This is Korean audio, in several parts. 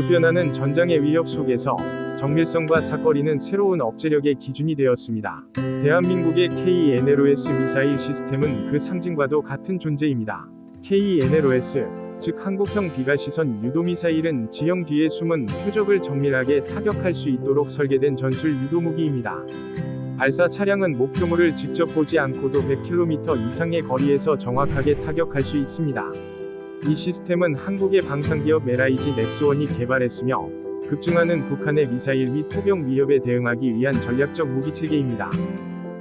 급변하는 전장의 위협 속에서 정밀성과 사거리는 새로운 억제력의 기준이 되었습니다. 대한민국의 KNLOS 미사일 시스템은 그 상징과도 같은 존재입니다. KNLOS, 즉 한국형 비가시선 유도미사일은 지형 뒤에 숨은 표적을 정밀하게 타격할 수 있도록 설계된 전술 유도무기입니다. 발사 차량은 목표물을 직접 보지 않고도 100km 이상의 거리에서 정확하게 타격할 수 있습니다. 이 시스템은 한국의 방산기업 LIG 넥스원이 개발했으며 급증하는 북한의 미사일 및 포병 위협에 대응하기 위한 전략적 무기 체계입니다.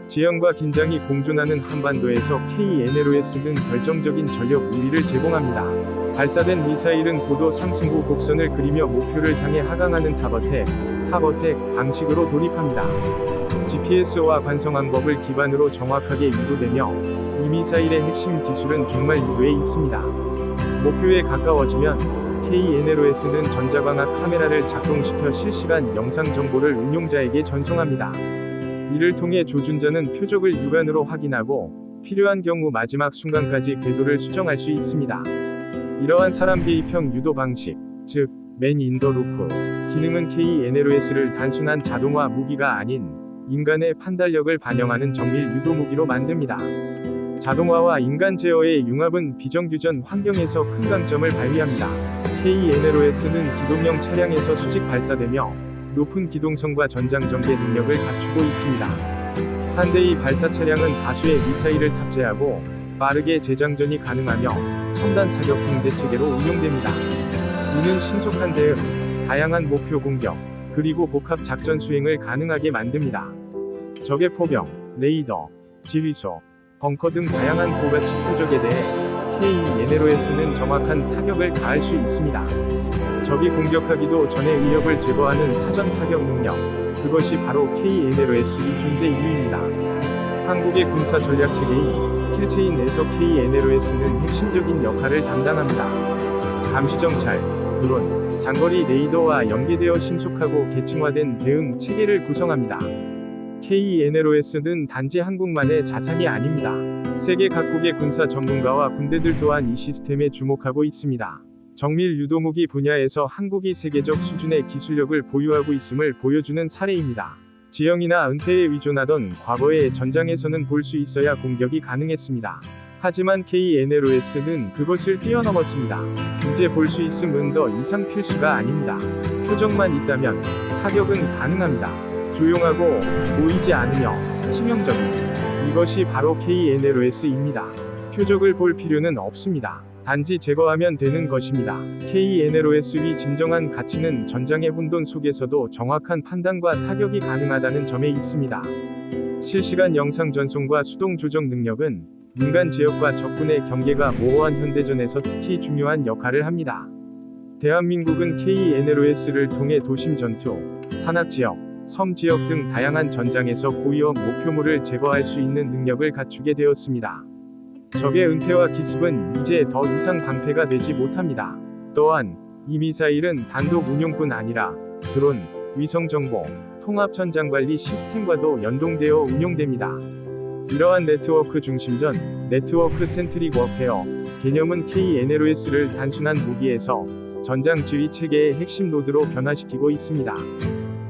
지형과 긴장이 공존하는 한반도에서 KNLOS는 결정적인 전력 우위를 제공합니다. 발사된 미사일은 고도 상승 후 곡선을 그리며 목표를 향해 하강하는 타버텍, 타버텍 방식으로 돌입합니다. GPS와 관성한 법을 기반으로 정확하게 유도되며 이 미사일의 핵심 기술은 종말 유도에 있습니다. 목표에 가까워지면 KNLOS는 전자광학 카메라를 작동시켜 실시간 영상 정보를 운용자에게 전송합니다. 이를 통해 조준자는 표적을 육안으로 확인하고 필요한 경우 마지막 순간까지 궤도를 수정할 수 있습니다. 이러한 사람 개입형 유도 방식, 즉, 맨 인 더 루프 기능은 KNLOS를 단순한 자동화 무기가 아닌 인간의 판단력을 반영하는 정밀 유도 무기로 만듭니다. 자동화와 인간 제어의 융합은 비정규전 환경에서 큰 강점을 발휘합니다. KNLOS는 기동형 차량에서 수직 발사되며 높은 기동성과 전장 전개 능력을 갖추고 있습니다. 한 대의 발사 차량은 다수의 미사일을 탑재하고 빠르게 재장전이 가능하며 첨단 사격 통제 체계로 운용됩니다. 이는 신속한 대응, 다양한 목표 공격, 그리고 복합 작전 수행을 가능하게 만듭니다. 적의 포병, 레이더, 지휘소, 벙커 등 다양한 고가치 표적에 대해 KNLOS는 정확한 타격을 가할 수 있습니다. 적이 공격하기도 전에 위협을 제거하는 사전 타격 능력, 그것이 바로 KNLOS의 존재 이유입니다. 한국의 군사 전략 체계인 킬체인 내에서 KNLOS는 핵심적인 역할을 담당합니다. 감시 정찰, 드론, 장거리 레이더와 연계되어 신속하고 계층화된 대응 체계를 구성합니다. KNLOS는 단지 한국만의 자산이 아닙니다. 세계 각국의 군사 전문가와 군대들 또한 이 시스템에 주목하고 있습니다. 정밀 유도무기 분야에서 한국이 세계적 수준의 기술력을 보유하고 있음을 보여주는 사례입니다. 지형이나 은폐에 위존하던 과거의 전장에서는 볼 수 있어야 공격이 가능했습니다. 하지만 KNLOS는 그것을 뛰어넘었습니다. 이제 볼 수 있음은 더 이상 필수가 아닙니다. 표적만 있다면 타격은 가능합니다. 조용하고 보이지 않으며 치명적인 이것이 바로 KNLOS입니다. 표적을 볼 필요는 없습니다. 단지 제거하면 되는 것입니다. KNLOS의 진정한 가치는 전장의 혼돈 속에서도 정확한 판단과 타격이 가능하다는 점에 있습니다. 실시간 영상 전송과 수동 조정 능력은 민간 지역과 적군의 경계가 모호한 현대전에서 특히 중요한 역할을 합니다. 대한민국은 KNLOS를 통해 도심 전투, 산악 지역, 섬 지역 등 다양한 전장에서 고위험 목표물을 제거할 수 있는 능력을 갖추게 되었습니다. 적의 은폐와 기습은 이제 더 이상 방패가 되지 못합니다. 또한 이 미사일은 단독 운용뿐 아니라 드론, 위성 정보, 통합 전장 관리 시스템과도 연동되어 운용됩니다. 이러한 네트워크 중심전, 네트워크 센트릭 워페어 개념은 KNLOS를 단순한 무기에서 전장 지휘 체계의 핵심 노드로 변화시키고 있습니다.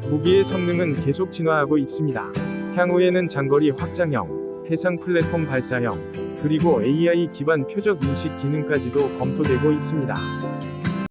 무기의 성능은 계속 진화하고 있습니다. 향후에는 장거리 확장형, 해상 플랫폼 발사형, 그리고 AI 기반 표적 인식 기능까지도 검토되고 있습니다.